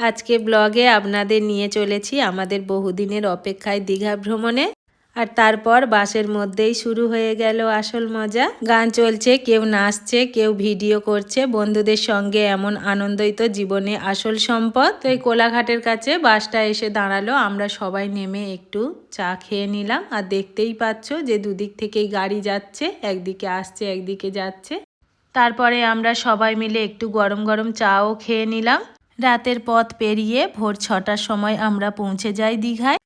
আজকে ব্লগে আপনাদের নিয়ে চলেছি আমাদের বহুদিনের অপেক্ষায় দীঘা ভ্রমণে। আর তারপর বাসের মধ্যেই শুরু হয়ে গেল আসল মজা। গান চলছে, কেউ নাচছে, কেউ ভিডিও করছে। বন্ধুদের সঙ্গে এমন আনন্দই তো জীবনে আসল সম্পদ। তো এই কোলাঘাটের কাছে বাসটা এসে দাঁড়াল। আমরা সবাই নেমে একটু চা খেয়ে নিলাম। আর দেখতেই পাচ্ছ যে দুদিক থেকেই গাড়ি যাচ্ছে, একদিকে আসছে, একদিকে যাচ্ছে। তারপরে আমরা সবাই মিলে একটু গরম গরম চাও খেয়ে নিলাম। রাতের পথ পেরিয়ে ভোর ছটার সময় আমরা পৌঁছে যাই দীঘায়।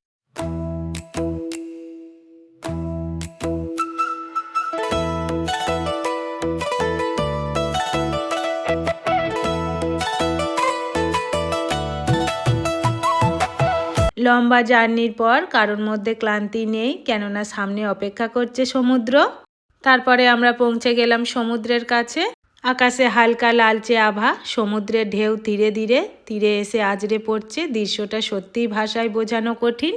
লম্বা জার্নির পর কারোর মধ্যে ক্লান্তি নেই, কেননা সামনে অপেক্ষা করছে সমুদ্র। তারপরে আমরা পৌঁছে গেলাম সমুদ্রের কাছে। আকাশে হালকা লালচে আভা সমুদ্রের ঢেউ ধীরে ধীরে, তীরে এসে আজরে পড়ছে, দৃশ্যটা সত্যিই ভাষায় বোঝানো কঠিন।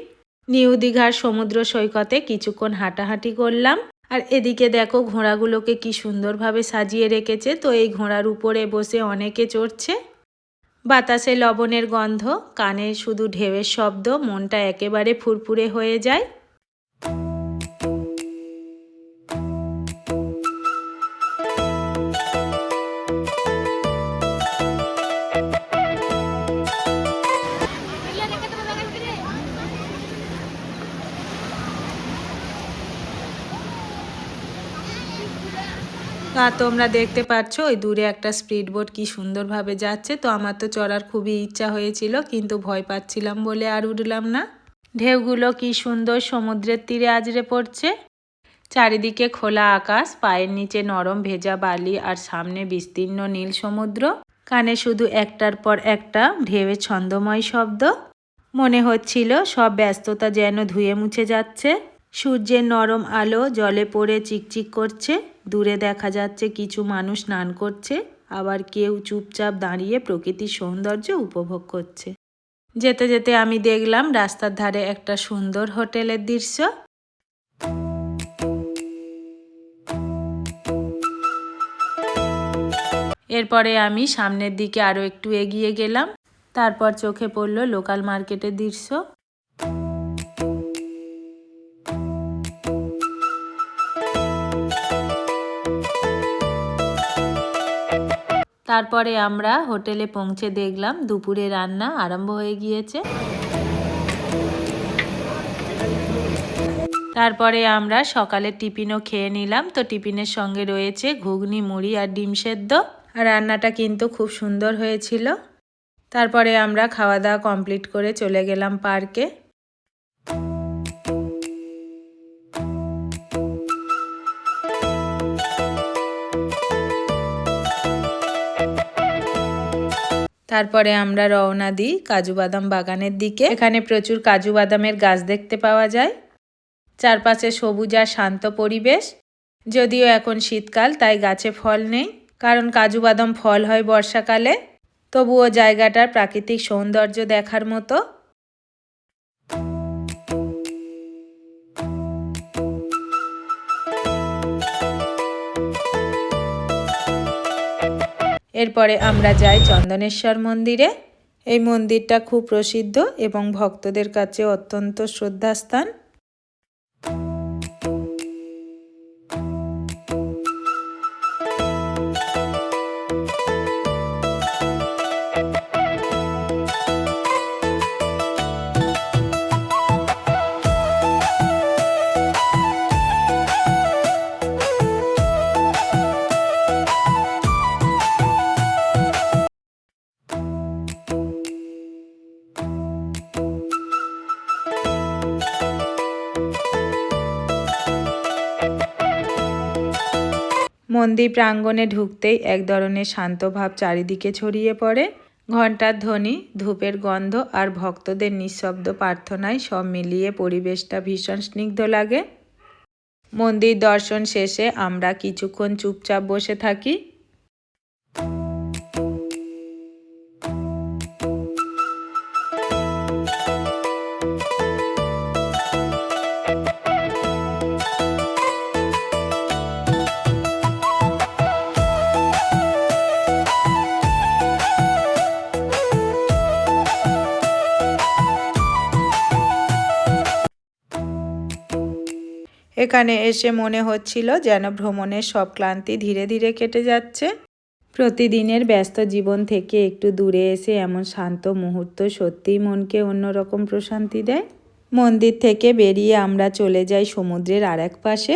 নিউ দীঘার সমুদ্র সৈকতে কিছুক্ষণ হাঁটাহাঁটি করলাম, আর এদিকে দেখো ঘোড়াগুলোকে কি সুন্দরভাবে সাজিয়ে রেখেছে, তো এই ঘোড়ার উপরে বসে অনেকে চড়ছে। বাতাসে লবণের গন্ধ, কানে শুধু ঢেউয়ের শব্দ, মনটা একেবারে ফুরফুরে হয়ে যায়। আর তোমরা দেখতে পাচ্ছ ওই দূরে একটা স্পিড বোট কি সুন্দরভাবে যাচ্ছে। তো আমার তো চড়ার খুবই ইচ্ছা হয়েছিল, কিন্তু ভয় পাচ্ছিলাম বলে আর উঠলাম না। ঢেউগুলো কি সুন্দর সমুদ্রের তীরে আজরে পড়ছে। চারিদিকে খোলা আকাশ, পায়ের নিচে নরম ভেজা বালি আর সামনে বিস্তীর্ণ নীল সমুদ্র। কানে শুধু একটার পর একটা ঢেউয়ে ছন্দময় শব্দ। মনে হচ্ছিল সব ব্যস্ততা যেন ধুয়ে মুছে যাচ্ছে। সূর্যের নরম আলো জলে পড়ে চিকচিক করছে, দূরে দেখা যাচ্ছে কিছু মানুষ স্নান করছে, আবার কেউ চুপচাপ দাঁড়িয়ে প্রকৃতির সৌন্দর্য উপভোগ করছে। যেতে যেতে আমি দেখলাম রাস্তার ধারে একটা সুন্দর হোটেলের দৃশ্য। এরপরে আমি সামনের দিকে আরও একটু এগিয়ে গেলাম। তারপর চোখে পড়ল লোকাল মার্কেটের দৃশ্য। তারপরে আমরা হোটেলে পৌঁছে দেখলাম দুপুরে রান্না আরম্ভ হয়ে গিয়েছে। তারপরে আমরা সকালে টিফিনও খেয়ে নিলাম। তো টিফিনের সঙ্গে রয়েছে ঘুগনি, মুড়ি আর ডিম সেদ্ধ। আর রান্নাটা কিন্তু খুব সুন্দর হয়েছিল। তারপরে আমরা খাওয়া দাওয়া কমপ্লিট করে চলে গেলাম পার্কে। তারপরে আমরা রওনা দিই কাজু বাদাম বাগানের দিকে। এখানে প্রচুর কাজু বাদামের গাছ দেখতে পাওয়া যায়। চারপাশে সবুজ আর শান্ত পরিবেশ। যদিও এখন শীতকাল, তাই গাছে ফল নেই। কারণ কাজু বাদাম ফল হয় বর্ষাকালে। তবুও জায়গাটার প্রাকৃতিক সৌন্দর্য দেখার মতো। এরপরে আমরা যাই চন্দনেশ্বর মন্দিরে। এই মন্দিরটা খুব প্রসিদ্ধ এবং ভক্তদের কাছে অত্যন্ত শ্রদ্ধাস্থান। মন্দির প্রাঙ্গণে ঢুকতেই এক ধরনের শান্ত ভাব চারিদিকে ছড়িয়ে পড়ে। ঘণ্টার ধ্বনি, ধূপের গন্ধ আর ভক্তদের নিঃশব্দ প্রার্থনায় সব মিলিয়ে পরিবেশটা ভীষণ স্নিগ্ধ লাগে। মন্দির দর্শন শেষে আমরা কিছুক্ষণ চুপচাপ বসে থাকি। এখানে এসে মনে হচ্ছিল যেন ভ্রমণের সব ক্লান্তি ধীরে ধীরে কেটে যাচ্ছে। প্রতিদিনের ব্যস্ত জীবন থেকে একটু দূরে এসে এমন শান্ত মুহূর্ত সত্যিই মনকে অন্যরকম প্রশান্তি দেয়। মন্দির থেকে বেরিয়ে আমরা চলে যাই সমুদ্রের আর এক পাশে।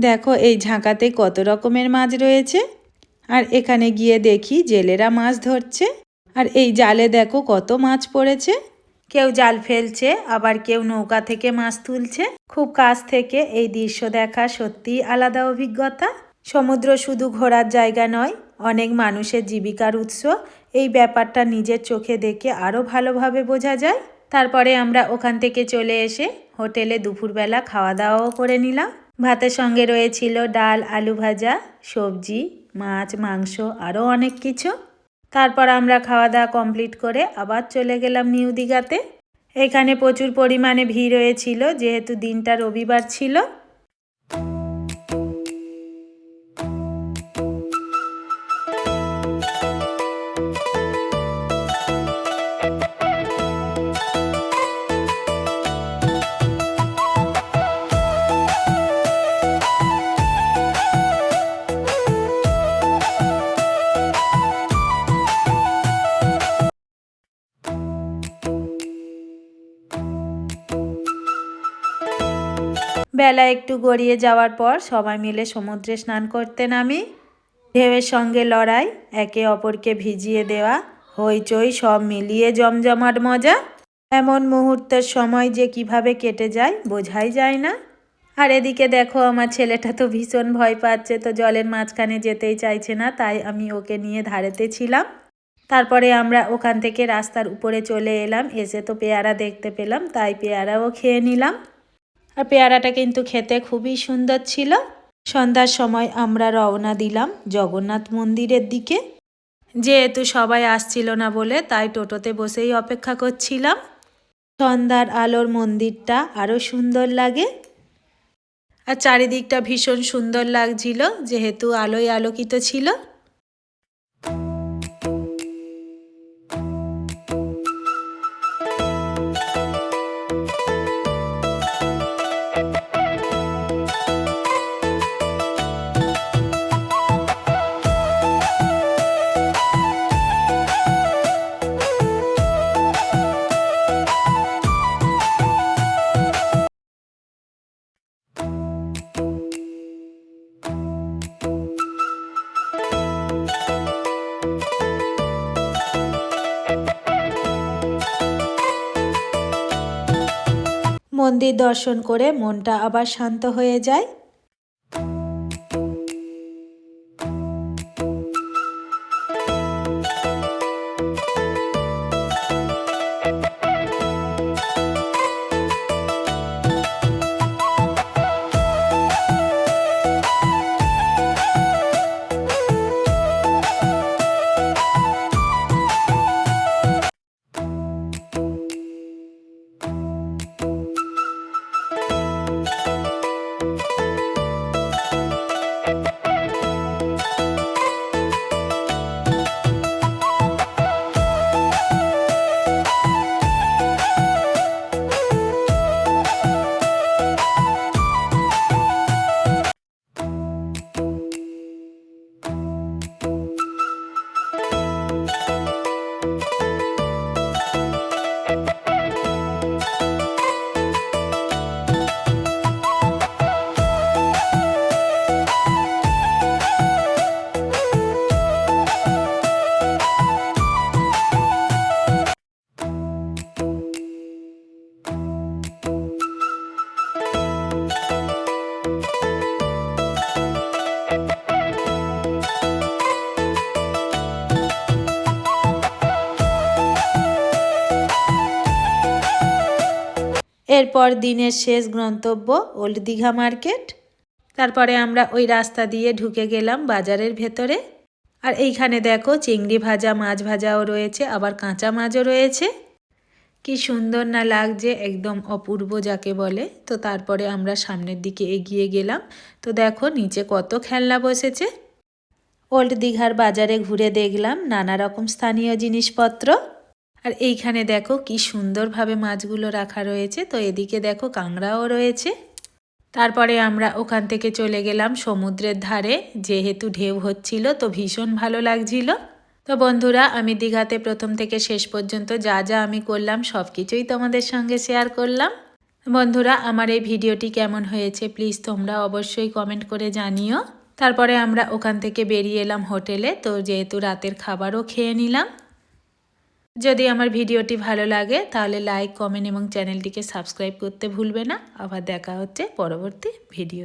দেখো, এই ঝাঁকাতে কত রকমের মাছ রয়েছে। আর এখানে গিয়ে দেখি জেলেরা মাছ ধরছে। আর এই জালে দেখো কত মাছ পড়েছে। কেউ জাল ফেলছে, আবার কেউ নৌকা থেকে মাছ তুলছে। খুব কাছ থেকে এই দৃশ্য দেখা সত্যি আলাদা অভিজ্ঞতা। সমুদ্র শুধু ঘোরার জায়গা নয়, অনেক মানুষের জীবিকার উৎস। এই ব্যাপারটা নিজের চোখে দেখে আরও ভালোভাবে বোঝা যায়। তারপরে আমরা ওখান থেকে চলে এসে হোটেলে দুপুরবেলা খাওয়া দাওয়াও করে নিলাম। ভাতের সঙ্গে রয়েছিল ডাল, আলু ভাজা, সবজি, মাছ, মাংস, আরও অনেক কিছু। তারপর আমরা খাওয়া দাওয়া কমপ্লিট করে আবার চলে গেলাম নিউ দীঘাতে। এখানে প্রচুর পরিমাণে ভিড় হয়েছিল, যেহেতু দিনটা রবিবার ছিল। বেলা একটু গড়িয়ে যাওয়ার পর সবাই মিলে সমুদ্রে স্নান করতে নামি। ঢেউয়ের সঙ্গে লড়াই, একে অপরকে ভিজিয়ে দেওয়া, হইচই সব মিলিয়ে জমজমাট মজা। এমন মুহূর্তের সময় যে কীভাবে কেটে যায় বোঝাই যায় না। আর এদিকে দেখো আমার ছেলেটা তো ভীষণ ভয় পাচ্ছে, তো জলের মাঝখানে যেতেই চাইছে না, তাই আমি ওকে নিয়ে ধারেতে ছিলাম। তারপরে আমরা ওখান থেকে রাস্তার উপরে চলে এলাম, এসে তো পেয়ারা দেখতে পেলাম, তাই পেয়ারাও খেয়ে নিলাম। আর পেয়ারাটা কিন্তু খেতে খুবই সুন্দর ছিল। সন্ধ্যার সময় আমরা রওনা দিলাম জগন্নাথ মন্দিরের দিকে। যেহেতু সবাই আসছিল না বলে তাই টোটোতে বসেই অপেক্ষা করছিলাম। সন্ধ্যার আলোর মন্দিরটা আরও সুন্দর লাগে। আর চারিদিকটা ভীষণ সুন্দর লাগছিল, যেহেতু আলোয় আলোকিত ছিল। মন্দির দর্শন করে মনটা আবার শান্ত হয়ে যায়। এরপর দিনের শেষ গন্তব্য ওল্ড দীঘা মার্কেট। তারপরে আমরা ওই রাস্তা দিয়ে ঢুকে গেলাম বাজারের ভেতরে। আর এইখানে দেখো চিংড়ি ভাজা, মাছ ভাজাও রয়েছে, আবার কাঁচা মাছও রয়েছে। কি সুন্দর না লাগছে, একদম অপূর্ব যাকে বলে। তো তারপরে আমরা সামনের দিকে এগিয়ে গেলাম। তো দেখো নিচে কত খেলনা বসেছে। ওল্ড দীঘার বাজারে ঘুরে দেখলাম নানা রকম স্থানীয় জিনিসপত্র। আর এইখানে দেখো কি সুন্দরভাবে মাছগুলো রাখা রয়েছে। তো এদিকে দেখো কাঁকড়াও রয়েছে। তারপরে আমরা ওখান থেকে চলে গেলাম সমুদ্রের ধারে। যেহেতু ঢেউ হচ্ছিল, তো ভীষণ ভালো লাগছিল। তো বন্ধুরা, আমি দীঘাতে প্রথম থেকে শেষ পর্যন্ত যা যা আমি করলাম সব কিছুই তোমাদের সঙ্গে শেয়ার করলাম। বন্ধুরা, আমার এই ভিডিওটি কেমন হয়েছে প্লিজ তোমরা অবশ্যই কমেন্ট করে জানিও। তারপরে আমরা ওখান থেকে বেরিয়ে এলাম হোটেলে। তো যেহেতু রাতের খাবারও খেয়ে নিলাম। যদি আমার ভিডিওটি ভালো লাগে, তাহলে লাইক কমেন্ট এবং চ্যানেলটিকে সাবস্ক্রাইব করতে ভুলবে না। আবার দেখা হচ্ছে পরবর্তী ভিডিও